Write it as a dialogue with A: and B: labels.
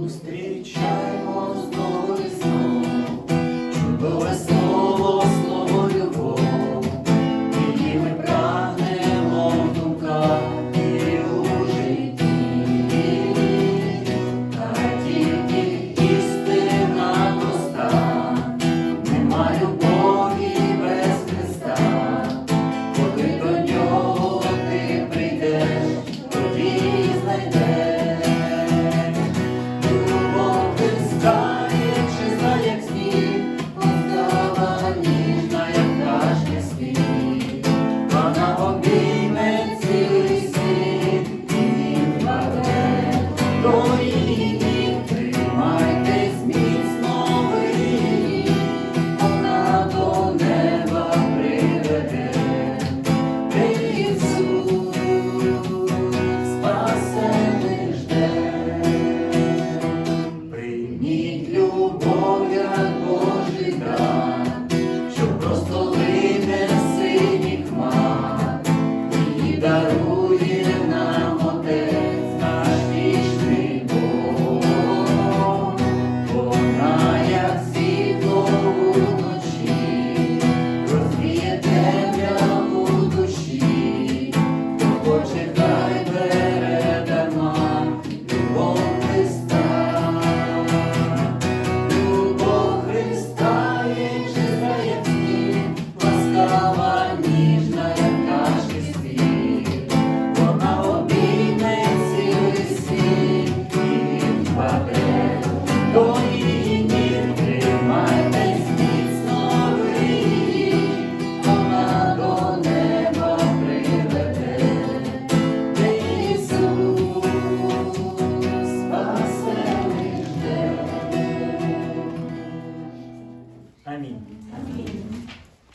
A: зустрічаємо знову і знову, весну. 安宁。